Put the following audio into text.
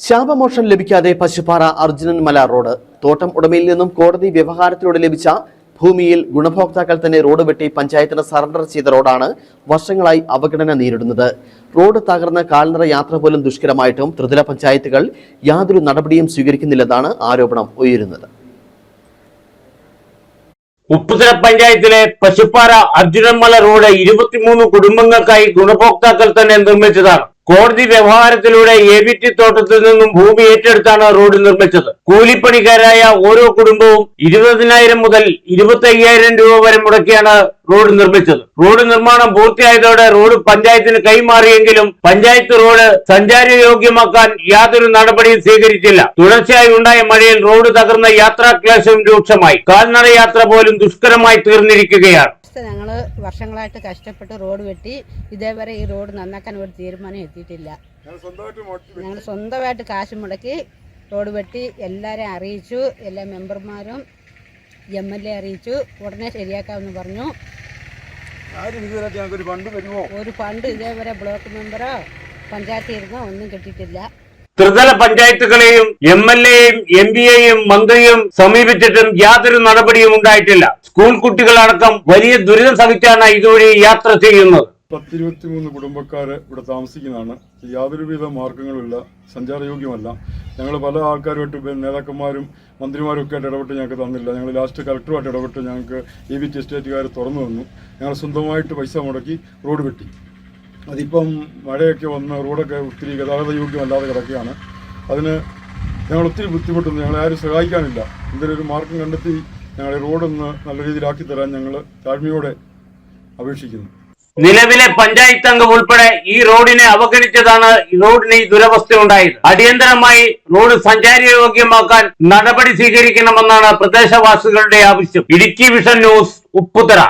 ശാപമോക്ഷം ലഭിക്കാതെ പശുപാറ അർജുനൻ മല റോഡ്. തോട്ടം ഉടമയിൽ നിന്നും കോടതി വ്യവഹാരത്തിലൂടെ ലഭിച്ച ഭൂമിയിൽ ഗുണഭോക്താക്കൾ തന്നെ റോഡ് വെട്ടി പഞ്ചായത്തിന് സറണ്ടർ ചെയ്ത റോഡാണ് വർഷങ്ങളായി അവഗണന നേരിടുന്നത്. റോഡ് തകർന്ന കാൽനട യാത്ര പോലും ദുഷ്കരമായിട്ടും ത്രിതല പഞ്ചായത്തുകൾ യാതൊരു നടപടിയും സ്വീകരിക്കുന്നില്ലെന്നാണ് ആരോപണം ഉയരുന്നത്. ഉപ്പുതല പഞ്ചായത്തിലെ പശുപ്പാറ അർജുനമല റോഡ് ഇരുപത്തിമൂന്ന് കുടുംബങ്ങൾക്കായി ഗുണഭോക്താക്കൾ തന്നെ നിർമ്മിച്ചതാണ്. കോടതി വ്യവഹാരത്തിലൂടെ എ വി ടി തോട്ടത്തിൽ നിന്നും ഭൂമി ഏറ്റെടുത്താണ് റോഡ് നിർമ്മിച്ചത്. കൂലിപ്പണിക്കാരായ ഓരോ കുടുംബവും ഇരുപതിനായിരം മുതൽ ഇരുപത്തി അയ്യായിരം രൂപ വരെ മുടക്കിയാണ് റോഡ് നിർമ്മിച്ചത്. റോഡ് നിർമ്മാണം പൂർത്തിയായതോടെ റോഡ് പഞ്ചായത്തിന് കൈമാറിയെങ്കിലും പഞ്ചായത്ത് റോഡ് സഞ്ചാരയോഗ്യമാക്കാൻ യാതൊരു നടപടിയും സ്വീകരിച്ചില്ല. തുടർച്ചയായി ഉണ്ടായ മഴയിൽ റോഡ് തകർന്ന യാത്രാക്ലേശവും രൂക്ഷമായി. കാൽനട യാത്ര പോലും ദുഷ്കരമായി തീർന്നിരിക്കുകയാണ്. വർഷങ്ങളായിട്ട് കഷ്ടപ്പെട്ട് റോഡ് വെട്ടി ഇതേവരെ ഈ റോഡ് നന്നാക്കാൻ ഒരു തീരുമാനം എത്തിയിട്ടില്ല. ഞങ്ങൾ സ്വന്തമായിട്ട് കാശ് മുടക്കി റോഡ് വെട്ടി എല്ലാവരെയും അറിയിച്ചു എല്ലാ മെമ്പർമാരും എം എൽ എ അറിയിച്ചു ഉടനെ ശരിയാക്കാമെന്ന് പറഞ്ഞു. ആരും ഇതുവരെ ഞങ്ങൾക്ക് ഒരു ഫണ്ട് വരുമോ ഒരു ഫണ്ട് ഇതേവരെ ബ്ലോക്ക് മെമ്പറോ പഞ്ചായത്തിൽ ഇരുന്നോ ഒന്നും കിട്ടിയിട്ടില്ല. ത്രിതല പഞ്ചായത്തുകളെയും എം എൽ എയും എം പിയെയും മന്ത്രിയും സമീപിച്ചിട്ടും യാതൊരു നടപടിയും ഉണ്ടായിട്ടില്ല. സ്കൂൾ കുട്ടികളടക്കം വലിയ ദുരിതം സഹിച്ചാണ് ഇതുവഴി യാത്ര ചെയ്യുന്നത്. പത്തിരുപത്തിമൂന്ന് കുടുംബക്കാര് ഇവിടെ താമസിക്കുന്നതാണ്. യാതൊരുവിധ മാർഗങ്ങളുമില്ല. സഞ്ചാരയോഗ്യമല്ല. ഞങ്ങൾ പല ആൾക്കാരുമായിട്ട് നേതാക്കന്മാരും മന്ത്രിമാരും ഒക്കെ ആയിട്ട് ഇടപെട്ട് ഞങ്ങൾക്ക് തന്നില്ല. ഞങ്ങൾ ലാസ്റ്റ് കളക്ടറുമായിട്ട് ഇടപെട്ട് ഞങ്ങൾക്ക് ഇ ബി ടി എസ്റ്റേറ്റുകാർ തുറന്നു തന്നു. ഞങ്ങൾ സ്വന്തമായിട്ട് പൈസ മുടക്കി റോഡ് വെട്ടി. അതിപ്പം മഴയൊക്കെ വന്ന് റോഡൊക്കെ ഒത്തിരി ഗതാഗത യോഗ്യമല്ലാതെ കിടക്കുകയാണ്. അതിന് ഞങ്ങൾ ഒത്തിരി ബുദ്ധിമുട്ടുന്നു. ഞങ്ങളെ ആരും സഹായിക്കാനില്ല. എന്തെങ്കിലും ഒരു മാർഗം കണ്ടെത്തി ഞങ്ങളെ റോഡൊന്ന് നല്ല രീതിയിലാക്കി തരാൻ ഞങ്ങൾ താഴ്മയോടെ അപേക്ഷിക്കുന്നു. നിലവിലെ പഞ്ചായത്ത് അംഗം ഉൾപ്പെടെ ഈ റോഡിനെ അവഗണിച്ചതാണ് റോഡിന് ഈ ദുരവസ്ഥ ഉണ്ടായത് അടിയന്തരമായി റോഡ് സഞ്ചാരയോഗ്യമാക്കാൻ നടപടി സ്വീകരിക്കണമെന്നാണ് പ്രദേശവാസികളുടെ ആവശ്യം. Idukki vision news Upputhara.